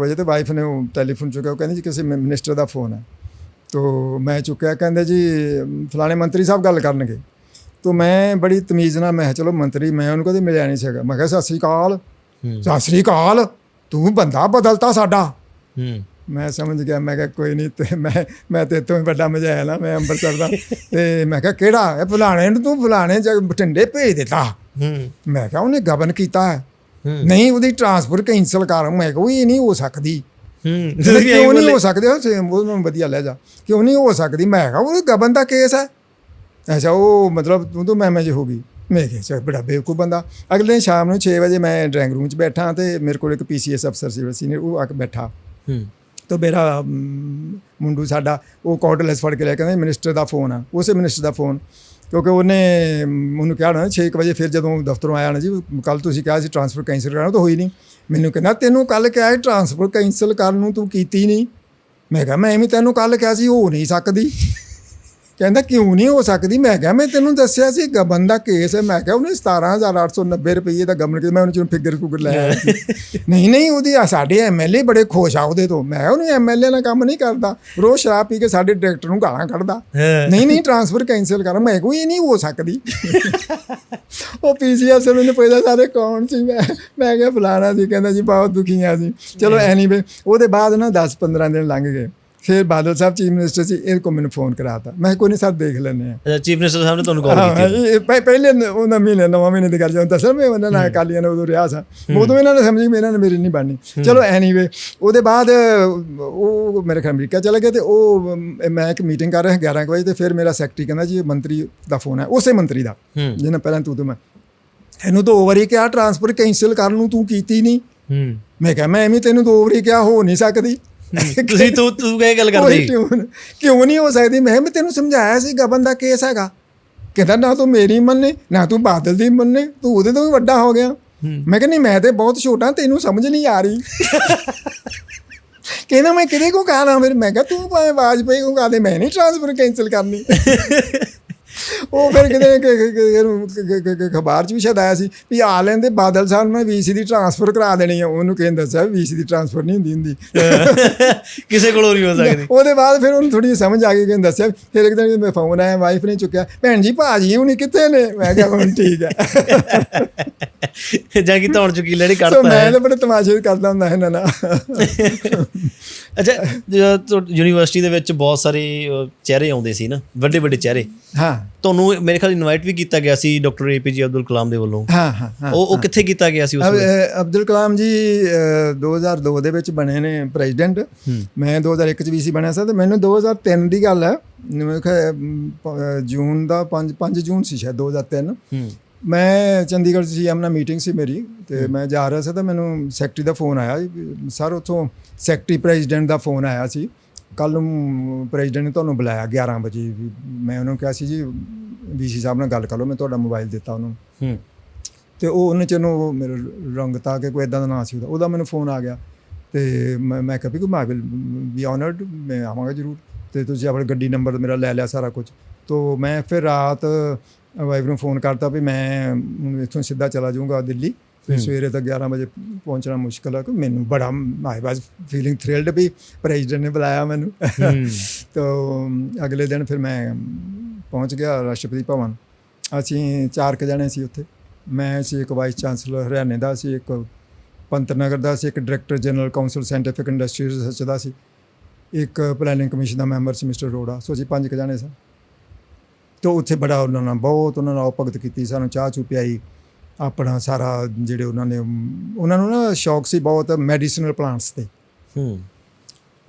ਵਜੇ ਤੇ ਵਾਈਫ ਨੇ ਉਹ ਟੈਲੀਫੋਨ ਚੁੱਕਿਆ ਉਹ ਕਹਿੰਦੀ ਜੀ ਕਿਸੇ ਮਿਨਿਸਟਰ ਦਾ ਫੋਨ ਹੈ। ਤੋ ਮੈਂ ਚੁੱਕਿਆ ਕਹਿੰਦੇ ਜੀ ਫਲਾਣੇ ਮੰਤਰੀ ਸਾਹਿਬ ਗੱਲ ਕਰਨਗੇ। ਤੋ ਮੈਂ ਬੜੀ ਤਮੀਜ਼ ਨਾਲ ਮੈਂ ਚਲੋ ਮੰਤਰੀ ਮੈਂ ਉਹਨੂੰ ਕਦੇ ਮਿਲਿਆ ਨਹੀਂ ਸੀਗਾ। ਮੈਂ ਕਿਹਾ ਸਤਿ ਸ੍ਰੀ ਅਕਾਲ। ਸਤਿ ਸ੍ਰੀ ਅਕਾਲ। ਤੂੰ ਬੰਦਾ ਬਦਲਤਾ ਸਾਡਾ। ਮੈਂ ਸਮਝ ਗਿਆ ਮੈਂ ਕਿਹਾ ਕੋਈ ਨਹੀਂ ਤੇ ਮੈਂ ਮੈਂ ਤੇ ਤੋਂ ਵੱਡਾ ਮਜਾਇਆ ਨਾ ਮੈਂ ਅੰਮ੍ਰਿਤਸਰ ਦਾ। ਤੇ ਮੈਂ ਕਿਹਾ ਕਿਹੜਾ? ਇਹ ਫਲਾਣੇ ਨੂੰ ਤੂੰ ਫਲਾਣੇ ਜਗ ਬਠਿੰਡੇ ਭੇਜ ਦਿੱਤਾ। ਮੈਂ ਕਿਹਾ ਉਹਨੇ ਗਬਨ ਕੀਤਾ ਹੂੰ। ਨਹੀਂ ਉਹਦੀ ਟਰਾਂਸਫਰ ਕੈਂਸਲ ਕਰ ਮੈਂ ਕਿਹਾ ਉਹ ਇਹ ਨਹੀਂ ਹੋ ਸਕਦੀ। ਹੂੰ। ਕਿਉਂ ਨਹੀਂ ਹੋ ਸਕਦੇ? ਉਹਨੂੰ ਵਧੀਆ ਲੈ ਜਾ। ਕਿਉਂ ਨਹੀਂ ਹੋ ਸਕਦੀ? ਮੈਂ ਕਿਹਾ ਉਹ ਗਬਨ ਦਾ ਕੇਸ ਹੈ। ਅੱਛਾ ਉਹ ਮਤਲਬ ਤੂੰ ਤਾਂ ਮੈਂ ਮੈਂ ਹੋ ਗਈ। ਮੈਂ ਕਿਹਾ ਚੱਲ ਬੜਾ ਬੇਵਕੂਫ ਬੰਦਾ। ਅਗਲੇ ਸ਼ਾਮ ਨੂੰ 6 ਵਜੇ ਮੈਂ ਡਰਾਇੰਗ ਰੂਮ 'ਚ ਬੈਠਾ ਤੇ ਮੇਰੇ ਕੋਲ ਇੱਕ ਪੀਸੀਐਸ ਅਫਸਰ ਸੀ ਸੀਨੀਅਰ ਉਹ ਆ ਕੇ ਬੈਠਾ। ਹੂੰ। ਤੋ ਮੇਰਾ ਮੁੰਡੂ ਸਾਡਾ, ਉਹ ਕਾਰਡਲੈਸ ਫੜ ਕੇ ਲੈ ਕੇ ਕਹਿੰਦਾ ਮਿਨਿਸਟਰ ਦਾ ਫੋਨ ਆ, ਉਸੇ ਮਿਨਿਸਟਰ ਦਾ ਫੋਨ ਕਿਉਂਕਿ ਉਹਨੇ ਮੈਨੂੰ ਕਿਹਾ ਨਾ 6 ਵਜੇ ਫਿਰ ਜਦੋਂ ਦਫ਼ਤਰੋਂ ਆਇਆ ਨਾ ਜੀ ਕੱਲ ਤੁਸੀਂ ਕਿਹਾ ਸੀ ਟ੍ਰਾਂਸਫਰ ਕੈਂਸਲ ਕਰਾਉਣਾ, ਤਾਂ ਹੋਈ ਨਹੀਂ। ਮੈਨੂੰ ਕਹਿੰਦਾ, ਤੈਨੂੰ ਕੱਲ ਕਿਹਾ ਸੀ ਟ੍ਰਾਂਸਫਰ ਕੈਂਸਲ ਕਰਨ ਨੂੰ, ਤੂੰ ਕੀਤੀ ਨਹੀਂ। ਮੈਂ ਕਿਹਾ, ਮੈਂ ਐਵੇਂ ਤੈਨੂੰ ਕੱਲ ਕਿਹਾ ਸੀ ਹੋ ਨਹੀਂ ਸਕਦੀ। ਕਹਿੰਦਾ ਕਿਉਂ ਨਹੀਂ ਹੋ ਸਕਦੀ? ਮੈਂ ਕਿਹਾ ਮੈਂ ਤੈਨੂੰ ਦੱਸਿਆ ਸੀ ਗਬਨ ਦਾ ਕੇਸ ਹੈ। ਮੈਂ ਕਿਹਾ ਉਹਨੇ 17890 ਰੁਪਏ ਦਾ ਗਬਨ ਕੇ ਮੈਂ ਉਹਨੂੰ ਫਿਗਰ ਫੁਗਰ ਲੈ। ਨਹੀਂ ਨਹੀਂ ਉਹਦੀ ਸਾਡੇ ਐਮਐਲਏ ਬੜੇ ਖੁਸ਼ ਆ ਉਹਦੇ ਤੋਂ। ਮੈਂ ਕਿਹਾ ਉਹਨੇ ਐਮਐਲਏ ਨਾਲ ਕੰਮ ਨਹੀਂ ਕਰਦਾ। ਰੋਜ਼ ਸ਼ਰਾਬ ਪੀ ਕੇ ਸਾਡੇ ਡਾਇਰੈਕਟਰ ਨੂੰ ਗਾਲਾਂ ਕੱਢਦਾ। ਨਹੀਂ ਨਹੀਂ ਟ੍ਰਾਂਸਫਰ ਕੈਂਸਲ ਕਰ। ਮੈਂ ਕੋਈ ਨਹੀਂ ਹੋ ਸਕਦੀ। ਉਹ ਪੀਸੀਐਸ ਮੈਨੂੰ ਪੁੱਛਦਾ ਸਾਰੇ ਕੌਣ ਸੀ? ਮੈਂ ਮੈਂ ਕਿਹਾ ਫਲਾਣਾ ਸੀ। ਕਹਿੰਦਾ ਜੀ ਬਹੁਤ ਦੁਖੀ ਆ ਸੀ ਚਲੋ ਐਨੀਵੇ ਉਹਦੇ ਬਾਅਦ ਨਾ 10 15 ਦਿਨ ਲੰਘ ਗਏ। ਫਿਰ ਬਾਦਲ ਸਾਹਿਬ ਚੀਫ ਮਿਨਿਸਟਰ ਸੀ ਇਹ ਕੋ ਮੈਨੂੰ ਫੋਨ ਕਰਾਤਾ। ਮੈਂ ਕੋਈ ਨਹੀਂ ਸਰ ਦੇਖ ਲੈਂਦੇ ਆ ਅੱਛਾ ਚੀਫ ਮਿਨਿਸਟਰ ਸਾਹਿਬ ਨੇ ਤੁਹਾਨੂੰ ਕਾਲ ਹਾਂ, ਕੀਤੀ? ਪਹਿ- ਪਹਿਲੇ ਨ- ਉਹਨਾਂ ਮਹੀਨੇ ਨਵਾਂ ਮਹੀਨੇ ਦੀ ਗੱਲ ਜਦੋਂ ਦੱਸਿਆ ਮੈਂ ਉਹਨਾਂ ਨਾਲ ਅਕਾਲੀਆਂ ਨਾਲ ਉਦੋਂ ਰਿਹਾ ਸਾਂ। ਉਦੋਂ ਇਹਨਾਂ ਨੇ ਸਮਝੀ ਇਹਨਾਂ ਨੇ ਮੇਰੀ ਨਹੀਂ ਬਣਨੀ। ਚਲੋ ਐਨੀਵੇ ਉਹਦੇ ਬਾਅਦ ਉਹ ਮੇਰੇ ਖਿਆਲ ਅਮਰੀਕਾ ਚਲੇ ਗਏ ਤੇ ਉਹ ਮੈਂ ਇੱਕ ਮੀਟਿੰਗ ਕਰ ਰਿਹਾ 11 ਕੁ ਵਜੇ ਤੇ ਫਿਰ ਮੇਰਾ ਸੈਕਟਰੀ ਕਹਿੰਦਾ ਜੀ ਇਹ ਮੰਤਰੀ ਦਾ ਫੋਨ ਹੈ। ਉਸੇ ਮੰਤਰੀ ਦਾ। ਹੂੰ। ਜਿਹਨੇ ਪਹਿਲਾਂ ਤੂੰ ਤੇ ਮੈਂ। ਇਹਨੂੰ ਦੋ ਵਾਰੀ ਕਿਹਾ ਟ੍ਰਾਂਸਫਰ ਕੈਂਸਲ ਕਰਨ ਨੂੰ ਤੂੰ ਕੀਤੀ ਨਹੀਂ। ਹੂੰ। ਮੈਂ ਕਿਹਾ ਮੈਂ ਐਵੇਂ ਤੈਨੂੰ ਦੋ ਵਾਰੀ ਕਿਹਾ ਹੋ ਨਹੀਂ ਸਕਦੀ। ਤੁਸੀਂ ਤੂੰ ਤੂੰ ਕਿਹ ਗੱਲ ਕਰਦੇ? ਕਿਉਂ ਨਹੀਂ ਹੋ ਸਕਦੀ? ਮੈਂ ਮੈਂ ਤੈਨੂੰ ਸਮਝਾਇਆ ਸੀ ਗਬਨ ਦਾ ਕੇਸ ਹੈਗਾ। ਕਹਿੰਦਾ ਨਾ ਤੂੰ ਮੇਰੀ ਮੰਨੇ ਨਾ ਤੂੰ ਬਾਦਲ ਦੀ ਮੰਨੇ ਤੂੰ ਉਹਦੇ ਤੋਂ ਵੀ ਵੱਡਾ ਹੋ ਗਿਆ। ਮੈਂ ਕਿਹਾ ਨਹੀਂ ਮੈਂ ਤੇ ਬਹੁਤ ਛੋਟਾ ਤੈਨੂੰ ਸਮਝ ਨਹੀਂ ਆ ਰਹੀ। ਕਹਿੰਦਾ ਮੈਂ ਕਿਹਦੇ ਕੋ ਕਹਾਂ ਫਿਰ? ਮੈਂ ਕਿਹਾ ਤੂੰ ਭਾਵੇਂ ਵਾਜਪਾਈ ਕੋ ਕਹਾ ਦੇ ਮੈਂ ਨਹੀਂ ਟ੍ਰਾਂਸਫਰ ਕੈਂਸਲ ਕਰਨੀ। ਉਹ ਫਿਰ ਕਿਤੇ ਖਬਰ ਚ ਵੀ ਸ਼ਾਇਦ ਆਇਆ ਸੀ ਵੀ ਆ ਲੈਂਦੇ ਬਾਦਲ ਸਾਹਿਬ ਨੂੰ ਵੀਸੀ ਦੀ ਟ੍ਰਾਂਸਫਰ ਕਰਾ ਦੇਣੀ ਆ। ਉਹਨੂੰ ਕਹਿੰਦਾ ਦੱਸਿਆ ਵੀਸੀ ਦੀ ਟ੍ਰਾਂਸਫਰ ਨਹੀਂ ਹੁੰਦੀ ਹੁੰਦੀ। ਕਿਸੇ ਕੋਲੋਂ ਨਹੀਂ ਹੋ ਸਕਦੀ। ਉਹਦੇ ਬਾਅਦ ਫਿਰ ਉਹਨੂੰ ਥੋੜੀ ਸਮਝ ਆ ਗਈ ਕਿ ਦੱਸਿਆ ਫਿਰ ਇੱਕ ਦਿਨ ਮੈਂ ਫੋਨ ਆਇਆ ਵਾਈਫ ਨੇ ਚੁੱਕਿਆ ਭੈਣ ਜੀ ਭਾਜੀ ਹੁਣੀ ਕਿੱਥੇ ਨੇ? ਮੈਂ ਕਿਹਾ ਹੁਣ ਠੀਕ ਹੈ ਜਾਂ ਕਿ ਧੌਣ ਚੁਕੀ ਲੈਣੀ ਸੋ ਕੱਢਤਾ ਮੈਂ ਹੈ। ਤਾਂ ਬੜੇ ਤਮਾਸ਼ੇ ਕਰਦਾ ਹੁੰਦਾ ਇਹਨਾਂ ਨਾਲ ਅੱਛਾ ਯੂਨੀਵਰਸਿਟੀ ਦੇ ਵਿੱਚ ਬਹੁਤ ਸਾਰੇ ਚਿਹਰੇ ਆਉਂਦੇ ਸੀ ਨਾ ਵੱਡੇ ਵੱਡੇ ਚਿਹਰੇ। ਹਾਂ। ਤੁਹਾਨੂੰ ਮੇਰੇ ਖਿਆਲ ਇਨਵਾਈਟ ਵੀ ਕੀਤਾ ਗਿਆ ਸੀ ਡਾਕਟਰ ਏਪੀਜੇ ਅਬਦੁਲ ਕਲਾਮ ਦੇ ਵੱਲੋਂ। ਹਾਂ ਹਾਂ ਉਹ ਉਹ ਕਿੱਥੇ ਕੀਤਾ ਗਿਆ ਸੀ ਉਸ ਵੇਲੇ? ਅਬਦੁਲ ਕਲਾਮ ਜੀ ਅ, 2002 ਦੇ ਵਿੱਚ ਬਣੇ ਨੇ ਪ੍ਰੈਜ਼ੀਡੈਂਟ ਮੈਂ 2001 ਚ ਵੀ ਸੀ ਬਣਿਆ ਸੀ ਤੇ ਮੈਨੂੰ 2003 ਦੀ ਗੱਲ ਹੈ। ਜੂਨ ਦਾ 5 5 ਜੂਨ ਸੀ ਸ਼ਾਇਦ 2003 ਹੂੰ। ਮੈਂ ਚੰਡੀਗੜ੍ਹ ਸੀ ਐਮ ਨਾਲ ਮੀਟਿੰਗ ਸੀ ਮੇਰੀ ਤੇ ਮੈਂ ਜਾ ਰਿਹਾ ਸੀ ਤਾਂ ਮੈਨੂੰ ਸੈਕਟਰੀ ਦਾ ਫੋਨ ਆਇਆ ਸਰ ਉੱਥੋਂ ਸੈਕਟਰੀ ਪ੍ਰੈਜ਼ੀਡੈਂਟ ਦਾ ਫੋਨ ਆਇਆ ਸੀ। ਕੱਲ ਨੂੰ ਪ੍ਰੈਜ਼ੀਡੈਂਟ ਨੇ ਤੁਹਾਨੂੰ ਬੁਲਾਇਆ 11 ਵਜੇ ਵੀ। ਮੈਂ ਉਹਨੂੰ ਕਿਹਾ ਸੀ ਜੀ ਵੀਸੀ ਸਾਹਿਬ ਨਾਲ ਗੱਲ ਕਰ ਲਓ ਮੈਂ ਤੁਹਾਡਾ ਮੋਬਾਈਲ ਦਿੱਤਾ ਉਹਨੂੰ। ਹੂੰ। ਤੇ ਉਹ ਉਹਨੇ ਚ ਨੂੰ ਮੇਰੇ ਰੰਗਤਾ ਕਿ ਕੋਈ ਇਦਾਂ ਦਾ ਨਾਂ ਸੀ ਉਹਦਾ। ਉਹਦਾ ਮੈਨੂੰ ਫੋਨ ਆ ਗਿਆ। ਤੇ ਮੈਂ ਮੈਂ ਕਿਹਾ ਵੀ ਮੈਂ ਵਿਲ ਬੀ ਆਨਰਡ ਮੈਂ ਆਵਾਂਗਾ ਜ਼ਰੂਰ। ਤੇ ਤੁਸੀਂ ਆਪਣਾ ਗੱਡੀ ਨੰਬਰ ਮੇਰਾ ਲੈ ਲਿਆ ਸਾਰਾ ਕੁਝ ਤੋਂ ਮੈਂ ਫਿਰ ਰਾਤ ਵਾਈਫ ਨੂੰ ਫੋਨ ਕਰਤਾ ਵੀ ਮੈਂ ਹੁਣ ਇੱਥੋਂ ਸਿੱਧਾ ਚਲਾ ਜਾਊਂਗਾ ਦਿੱਲੀ। ਫਿਰ ਸਵੇਰੇ ਤੱਕ 11 ਵਜੇ ਪਹੁੰਚਣਾ ਮੁਸ਼ਕਲ ਹੈ ਕਿ ਮੈਨੂੰ ਬੜਾ ਆਈ ਵਾਸ ਫੀਲਿੰਗ ਥ੍ਰਿਲਡ ਵੀ ਪ੍ਰੈਜ਼ੀਡੈਂਟ ਨੇ ਬੁਲਾਇਆ ਮੈਨੂੰ। ਤੋਂ ਅਗਲੇ ਦਿਨ ਫਿਰ ਮੈਂ ਪਹੁੰਚ ਗਿਆ ਰਾਸ਼ਟਰਪਤੀ ਭਵਨ। ਅਸੀਂ ਚਾਰ ਕੁ ਜਣੇ ਸੀ ਉੱਥੇ। ਮੈਂ ਸੀ ਇੱਕ ਵਾਈਸ ਚਾਂਸਲਰ ਹਰਿਆਣੇ ਦਾ ਸੀ ਇੱਕ ਪੰਤ ਨਗਰ ਦਾ ਸੀ ਇੱਕ director general council scientific industry research ਦਾ ਸੀ। ਇੱਕ ਪਲੈਨਿੰਗ ਕਮਿਸ਼ਨ ਦਾ ਮੈਂਬਰ ਸੀ ਮਿਸਟਰ ਰੋੜਾ ਸੋ ਅਸੀਂ ਪੰਜ ਕੁ ਜਣੇ ਸਾਂ। ਤੇ ਉੱਥੇ ਬੜਾ ਉਹਨਾਂ ਨਾਲ ਬਹੁਤ ਉਹਨਾਂ ਨਾਲ ਭਗਤ ਕੀਤੀ ਸਾਨੂੰ ਚਾਹ ਚੂ ਪਿਆਈ। ਆਪਣਾ ਸਾਰਾ ਜਿਹੜੇ ਉਹਨਾਂ ਨੇ ਉਹਨਾਂ ਨੂੰ ਨਾ ਸ਼ੌਕ ਸੀ ਬਹੁਤ ਮੈਡੀਸਿਨਲ ਪਲਾਂਟਸ ਤੇ। ਹੂੰ।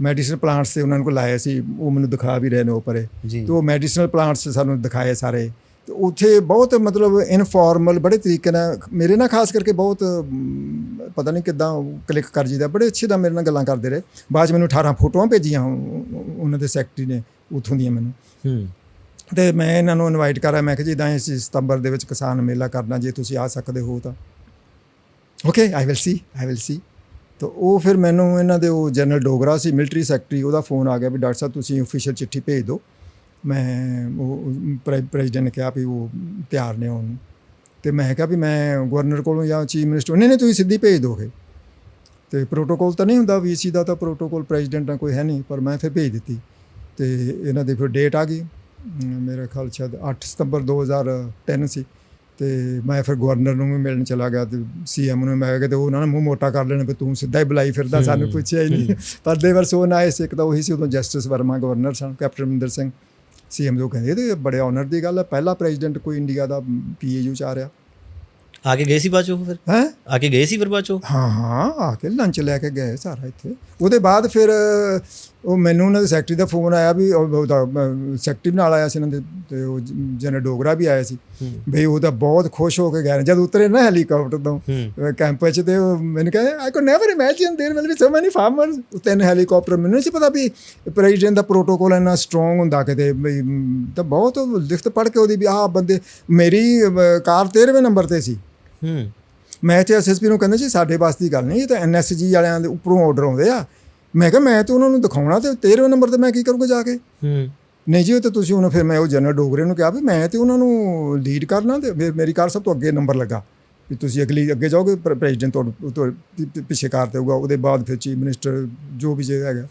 ਮੈਡੀਸਿਨਲ ਪਲਾਂਟਸ ਤੇ ਉਹਨਾਂ ਨੂੰ ਕੋਲ ਲਾਇਆ ਸੀ ਉਹ ਮੈਨੂੰ ਦਿਖਾ ਵੀ ਰਹੇ ਨੇ ਉਹ ਪਰੇ। ਜੀ। ਤੇ ਉਹ ਮੈਡੀਸਿਨਲ ਪਲਾਂਟਸ ਸਾਨੂੰ ਦਿਖਾਏ ਸਾਰੇ। ਤੇ ਉੱਥੇ ਬਹੁਤ ਮਤਲਬ ਇਨਫਾਰਮਲ ਬੜੇ ਤਰੀਕੇ ਨਾਲ ਮੇਰੇ ਨਾਲ ਖਾਸ ਕਰਕੇ ਬਹੁਤ ਪਤਾ ਨਹੀਂ ਕਿਦਾਂ ਕਲਿੱਕ ਕਰ ਜੀਦਾ ਬੜੇ ਅੱਛੇ ਦਾ ਮੇਰੇ ਨਾਲ ਗੱਲਾਂ ਕਰਦੇ ਰਹੇ। ਬਾਅਦ ਮੈਨੂੰ 18 ਫੋਟੋਆਂ ਭੇਜੀਆਂ ਉਹ- ਉਹ- ਉਹਨਾਂ ਦੇ ਸੈਕਟਰੀ ਨੇ ਉੱਥੋਂ ਦੀਆਂ ਮੈਨੂੰ। ਹੂੰ। ਤੇ ਮੈਂ ਇਹਨਾਂ ਨੂੰ ਇਨਵਾਈਟ ਕਰਾਂ ਮੈਂ ਕਿ ਜਿੱਦਾਂ ਇਸ ਸਤੰਬਰ ਦੇ ਵਿੱਚ ਕਿਸਾਨ ਮੇਲਾ ਕਰਨਾ, ਜੇ ਤੁਸੀਂ ਆ ਸਕਦੇ ਹੋ ਤਾਂ। Okay I will see I will see ਤਾਂ ਉਹ ਫਿਰ ਮੈਨੂੰ ਇਹਨਾਂ ਦੇ ਉਹ ਜਨਰਲ ਡੋਗਰਾ ਸੀ ਮਿਲਟਰੀ ਸੈਕਟਰੀ ਉਹਦਾ ਫੋਨ ਆ ਗਿਆ ਵੀ ਡਾਕਟਰ ਸਾਹਿਬ ਤੁਸੀਂ ਅਫੀਸ਼ੀਅਲ ਚਿੱਠੀ ਭੇਜ ਦਿਓ। ਮੈਂ ਉਹ ਪ੍ਰੈਜ਼ੀਡੈਂਟ ਨੇ ਕਿਹਾ ਵੀ ਉਹ ਤਿਆਰ ਨੇ ਹੁਣ ਤੇ ਮੈਂ ਕਿਹਾ ਵੀ ਮੈਂ ਗਵਰਨਰ ਕੋਲੋਂ ਜਾਂ ਚੀਫ ਮਿਨਿਸਟਰ ਨਹੀਂ ਨਹੀਂ, ਤੁਸੀਂ ਸਿੱਧੀ ਭੇਜ ਦੋਗੇ। ਤੇ ਪ੍ਰੋਟੋਕੋਲ ਤਾਂ ਨਹੀਂ ਹੁੰਦਾ ਵੀਸੀ ਦਾ ਤਾਂ ਪ੍ਰੋਟੋਕੋਲ ਪ੍ਰੈਜ਼ੀਡੈਂਟ ਨਾਲ ਕੋਈ ਹੈ ਨਹੀਂ, ਪਰ ਮੈਂ ਫਿਰ ਭੇਜ ਦਿੱਤੀ। ਤੇ ਇਹਨਾਂ ਦੀ ਫਿਰ ਡੇਟ ਆ ਗਈ ਮੇਰੇ ਖਿਆਲ ਸ਼ਾਇਦ 8 ਸਤੰਬਰ 2003 ਸੀ ਤੇ ਮੈਂ ਫਿਰ ਗਵਰਨਰ ਨੂੰ ਵੀ ਮਿਲਣ ਚਲਾ ਗਿਆ ਤੇ ਸੀਐਮ ਨੂੰ ਮੈਂ ਕਿਹਾ ਤੇ ਉਹਨਾਂ ਨੇ ਮੂੰਹ ਮੋਟਾ ਕਰ ਲੈਣਾ ਵੀ ਤੂੰ ਸਿੱਧਾ ਹੀ ਬੁਲਾਈ ਫਿਰਦਾ ਸਾਨੂੰ ਪੁੱਛਿਆ ਹੀ ਨਹੀਂ। ਪਰ ਦੇ ਵਰ ਸੋ ਨਾਈਸ ਇੱਕ ਤਾਂ ਉਹੀ ਸੀ ਉਦੋਂ ਜਸਟਿਸ ਵਰਮਾ ਗਵਰਨਰ ਸਨ ਕੈਪਟਨ ਅਮਰਿੰਦਰ ਸਿੰਘ। ਸੀਐਮ ਜੋ ਕਹਿੰਦੇ ਇਹ ਤੇ ਬੜੇ ਆਨਰ ਦੀ ਗੱਲ ਹੈ ਪਹਿਲਾ ਪ੍ਰੈਜ਼ੀਡੈਂਟ ਕੋਈ ਇੰਡੀਆ ਦਾ ਪੀਏਯੂ ਚ ਆ ਰਿਹਾ। ਆ ਕੇ ਗਏ ਸੀ ਬਾਅਦ ਚੋਂ ਫਿਰ ਹੈ ਆ ਕੇ ਗਏ ਸੀ ਫਿਰ ਬਾਅਦ ਚੋਂ ਹਾਂ ਹਾਂ ਆ ਕੇ ਲੰਚ ਲੈ ਕੇ ਗਏ ਸਾਰਾ ਇੱਥੇ ਉਹਦੇ ਬਾਅਦ ਫਿਰ ਅ, ਉਹ ਮੈਨੂੰ ਉਹਨਾਂ ਦੇ ਸੈਕਟਰੀ ਦਾ ਫੋਨ ਆਇਆ ਵੀ ਉਹ- ਉਹਦਾ ਸੈਕਟਰੀ ਨਾਲ ਆਇਆ ਸੀ ਇਹਨਾਂ ਦੇ ਤੇ ਉਹ ਜਨਰਲ ਡੋਗਰਾ ਵੀ ਆਇਆ ਸੀ ਹੂੰ ਬਈ ਉਹ ਤਾਂ ਬਹੁਤ ਖੁਸ਼ ਹੋ ਕੇ ਗਏ ਨੇ। ਜਦ ਉਤਰੇ ਨਾ ਹੈਲੀਕਾਪਟਰ ਤੋਂ ਹੂੰ ਕੈਂਪ ਵਿੱਚ ਤੇ ਉਹ ਮੈਨੂੰ ਕਹਿੰਦੇ I could never imagine there will be so many farmers ਤਿੰਨ ਹੈਲੀਕਾਪਟਰ ਮੈਨੂੰ ਨਹੀਂ ਸੀ ਪਤਾ ਵੀ ਪ੍ਰੈਜ਼ੀਡੈਂਟ ਦਾ ਪ੍ਰੋਟੋਕੋਲ ਇੰਨਾ ਸਟਰੋਂਗ ਹੁੰਦਾ ਕਿਤੇ ਬਈ ਮ, ਤਾਂ ਬਹੁਤ ਲਿਖਤ ਪੜ੍ਹ ਕੇ ਉਹਦੀ ਵੀ ਆਹ ਬੰਦੇ ਮੇਰੀ ਅ, ਕਾਰ 13ਵੇਂ ਨੰਬਰ ਤੇ ਸੀ ਹੂੰ। ਮੈਂ ਇੱਥੇ ਐਸਐਸਪੀ ਨੂੰ ਕਹਿੰਦਾ ਸੀ ਸਾਡੇ ਵਾਸਤੇ ਦੀ ਗੱਲ ਨਹੀਂ ਇਹ ਤਾਂ ਐਨਐਸਜੀ ਵਾਲਿਆਂ ਦੇ ਉੱਪਰੋਂ ਆਰਡਰ ਆਉਂਦੇ ਆ। ਮੈਂ ਕਿਹਾ ਮੈਂ ਤਾਂ ਉਹਨਾਂ ਨੂੰ ਦਿਖਾਉਣਾ ਤੇ 13ਵੇਂ ਨੰਬਰ ਤੇ ਮੈਂ ਕੀ ਕਰੂੰਗਾ ਜਾ ਕੇ? ਹੂੰ। ਨਹੀਂ ਜੀ ਉਹ ਤਾਂ ਤੁਸੀਂ ਉਹਨੂੰ ਫਿਰ ਮੈਂ ਉਹ ਜਨਰਲ ਡੋਗਰੇ ਨੂੰ ਕਿਹਾ ਵੀ ਮੈਂ ਤੇ ਉਹਨਾਂ ਨੂੰ ਲੀਡ ਕਰਨਾ ਤੇ ਫਿਰ ਮੇਰੀ ਕਾਰ ਸਭ ਤੋਂ ਅੱਗੇ ਨੰਬਰ ਲੱਗਾ। ਵੀ ਤੁਸੀਂ ਅਗਲੀ ਅੱਗੇ ਜਾਓਗੇ ਪ੍ਰੈਜ਼ੀਡੈਂਟ ਤੋਂ ਪਿੱਛੇ ਕਾਰ ਤੇ ਹੋਊਗਾ ਉਹਦੇ ਬਾਅਦ ਫਿਰ ਚੀਫ ਮਿਨਿਸਟਰ ਜੋ ਵੀ ਜੇ ਹੈਗਾ।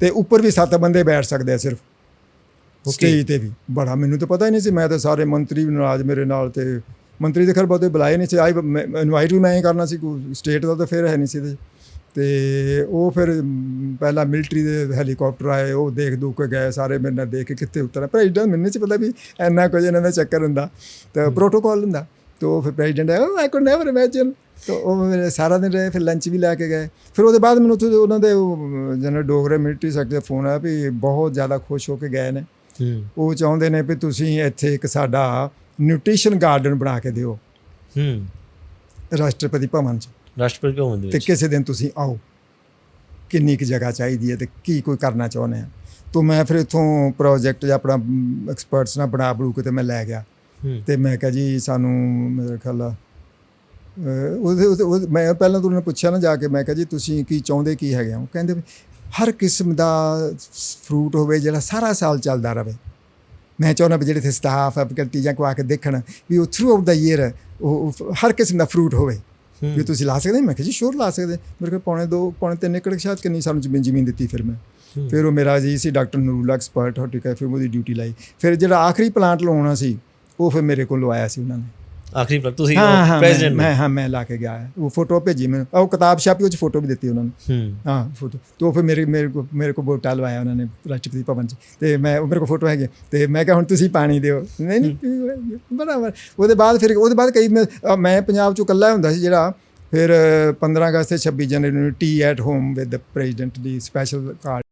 ਤੇ ਉੱਪਰ ਵੀ ਸੱਤ ਬੰਦੇ ਬੈਠ ਸਕਦੇ ਆ ਸਿਰਫ. ਸਟੇਜ ਤੇ ਵੀ। ਬੜਾ ਮੈਨੂੰ ਤਾਂ ਪਤਾ ਹੀ ਨਹੀਂ ਸੀ ਮੈਂ ਤਾਂ ਸਾਰੇ ਮੰਤਰੀ ਵੀ ਨਾਰਾਜ਼ ਮੇਰੇ ਨਾਲ ਤੇ ਮੰਤਰੀ ਦੇ ਖਰ ਬਹੁਤੇ ਬੁਲਾਏ ਨਹੀਂ ਸੀ। ਆਈ ਇਨਵਾਈਟ ਵੀ ਮੈਂ ਹੀ ਕਰਨਾ ਸੀ ਸਟੇਟ ਦਾ ਤਾਂ ਫਿਰ ਹੈ ਨਹੀਂ ਸੀ 'ਚ। ਤੇ ਉਹ ਫਿਰ ਪਹਿਲਾਂ ਮਿਲਟਰੀ ਦੇ ਹੈਲੀਕਾਪਟਰ ਆਏ ਉਹ ਦੇਖ ਦੂਖ ਕੇ ਗਏ ਸਾਰੇ ਮੇਰੇ ਨਾਲ ਦੇਖ ਕੇ ਕਿੱਥੇ ਉਤਰਨਾ। ਪ੍ਰੈਜ਼ੀਡੈਂਟ ਮੈਨੂੰ ਨਹੀਂ ਪਤਾ ਵੀ ਇੰਨਾ ਕੁਝ ਇਹਨਾਂ ਦਾ ਚੱਕਰ ਹੁੰਦਾ। ਤਾਂ ਪ੍ਰੋਟੋਕਾਲ ਹੁੰਦਾ। ਤਾਂ ਉਹ ਫਿਰ ਪ੍ਰੈਜ਼ੀਡੈਂਟ ਆਇਆ ਆਈ ਕੁਡ ਨੈਵਰ ਇਮੇਜਿਨ ਤਾਂ ਉਹ ਮੇਰੇ ਸਾਰਾ ਦਿਨ ਰਹੇ ਫਿਰ ਲੰਚ ਵੀ ਲੈ ਕੇ ਗਏ। ਫਿਰ ਉਹਦੇ ਬਾਅਦ ਮੈਨੂੰ ਉੱਥੇ ਉਹਨਾਂ ਦੇ ਜਨਰਲ ਡੋਗਰੇ ਮਿਲਟਰੀ ਸੈਕਟਰੀ ਦਾ ਫੋਨ ਆਇਆ ਵੀ ਬਹੁਤ ਜ਼ਿਆਦਾ ਖੁਸ਼ ਹੋ ਕੇ ਗਏ ਨੇ। ਉਹ ਚਾਹੁੰਦੇ ਨੇ ਵੀ ਤੁਸੀਂ ਇੱਥੇ ਇੱਕ ਸਾਡਾ ਨਿਊਟ੍ਰੀਸ਼ਨ ਗਾਰਡਨ ਬਣਾ ਕੇ ਦਿਓ। ਹੂੰ। ਰਾਸ਼ਟਰਪਤੀ ਭਵਨ 'ਚ। ਰਾਸ਼ਟਰਪਤੀ ਭਵਨ ਦੇ ਤੇ ਵਿੱਚ। ਕਿਸੇ ਦਿਨ ਤੁਸੀਂ ਆਓ। ਕਿੰਨੀ ਕੁ ਜਗ੍ਹਾ ਚਾਹੀਦੀ ਹੈ ਤੇ ਕੀ ਕੋਈ ਕਰਨਾ ਚਾਹੁੰਦੇ ਆ। ਤੋਂ ਮੈਂ ਫਿਰ ਇਥੋਂ ਪ੍ਰੋਜੈਕਟ ਜਾਂ ਆਪਣਾ ਐਕਸਪਰਟਸ ਨਾਲ ਬਣਾ ਬੜੂ ਕੇ ਤੇ ਮੈਂ ਲੈ ਗਿਆ। ਹੂੰ। ਤੇ ਮੈਂ ਕਿਹਾ ਜੀ ਸਾਨੂੰ ਮੇਰੇ ਖਿਆਲ ਆ ਅਹ ਉਹਦੇ ਉਹਦੇ- ਉਹਦੇ- ਮੈਂ ਪਹਿਲਾਂ ਤੋਂ ਉਹਨਾਂ ਨੇ ਪੁੱਛਿਆ ਨਾ ਜਾ ਕੇ ਮੈਂ ਕਿਹਾ ਜੀ ਤੁਸੀਂ ਕੀ ਚਾਹੁੰਦੇ ਕੀ ਹੈਗੇ ਉਹ ਕਹਿੰਦੇ ਵੀ ਹਰ ਕਿਸਮ ਦਾ ਫਰੂਟ ਹੋਵੇ ਜਿਹੜਾ ਸਾਰਾ ਸਾਲ ਚੱਲਦਾ ਰਹੇ। ਮੈਂ ਚਾਹੁੰਦਾ ਵੀ ਜਿਹੜੇ ਇੱਥੇ ਸਟਾਫ ਫੈਕਲਟੀ ਜਾਂ ਕੋ ਆ ਕੇ ਦੇਖਣ ਵੀ ਉਹ ਥਰੂ ਆਊਟ ਦਾ ਈਅਰ ਉਹ ਹਰ ਕਿਸਮ ਦਾ ਫਰੂਟ ਹੋਵੇ। ਵੀ ਤੁਸੀਂ ਲਾ ਸਕਦੇ ਹੋ? ਮੈਂ ਕਿਹਾ ਜੀ ਸ਼ੋਰ ਲਾ ਸਕਦੇ। ਮੇਰੇ ਕੋਲ ਪੌਣੇ 2 ਪੌਣੇ 3 ਏਕੜ ਸ਼ਾਇਦ ਕਿੰਨੀ ਸਾਨੂੰ ਜ਼ਮੀਨ ਜ਼ਮੀਨ ਦਿੱਤੀ ਫਿਰ ਮੈਂ। ਹੂੰ। ਫਿਰ ਉਹ ਮੇਰਾ ਜੀ ਸੀ ਡਾਕਟਰ ਨੂਰੁੱਲਾ ਐਕਸਪਰਟ ਹਾਰਟੀਕਲਚਰ ਫਿਰ ਉਹਦੀ ਡਿਊਟੀ ਲਾਈ। ਫਿਰ ਜਿਹੜਾ ਆਖਰੀ ਪਲਾਂਟ ਲਾਉਣਾ ਸੀ ਉਹ ਫਿਰ ਮੇਰੇ ਕੋਲ ਲਵਾਇਆ ਸੀ ਉਹਨਾਂ ਨੇ। ਆਖਰੀ ਪਰ ਤੁਸੀਂ ਪ੍ਰੈਜ਼ੀਡੈਂਟ ਮੈਂ ਹਾਂ ਮੈਂ ਲਾ ਕੇ ਗਿਆ। ਉਹ ਫੋਟੋ ਭੇਜੀ ਮੈਨੂੰ। ਉਹ ਕਿਤਾਬ ਛਾਪੀ ਉਹ ਚ ਫੋਟੋ ਵੀ ਦਿੱਤੀ ਉਹਨਾਂ ਨੇ। ਹੂੰ। ਫੋਟੋ ਤੇ ਫਿਰ ਮੇਰੇ ਮੇਰੇ ਕੋ ਮੇਰੇ ਕੋ ਬੋਟਾ ਲਵਾਇਆ ਉਹਨਾਂ ਨੇ ਰਾਸ਼ਟਰਪਤੀ ਭਵਨ ਚ। ਤੇ ਮੈਂ ਉਹ ਮੇਰੇ ਕੋ ਫੋਟੋ ਹੈਗੀ। ਤੇ ਮੈਂ ਕਿਹਾ ਹੁਣ ਤੁਸੀਂ ਪਾਣੀ ਦਿਓ। ਨਹੀਂ ਨਹੀਂ ਬਰਾਬਰ। ਉਹਦੇ ਬਾਅਦ ਫਿਰ ਉਹਦੇ ਬਾਅਦ ਕਈ ਮੈਂ ਪੰਜਾਬ ਚੋਂ ਇਕੱਲਾ ਹੁੰਦਾ ਸੀ ਜਿਹੜਾ ਫਿਰ ਅ, 15 ਅਗਸਤ ਤੇ 26 ਜਨਵਰੀ ਨੂੰ tea at home with the president the special card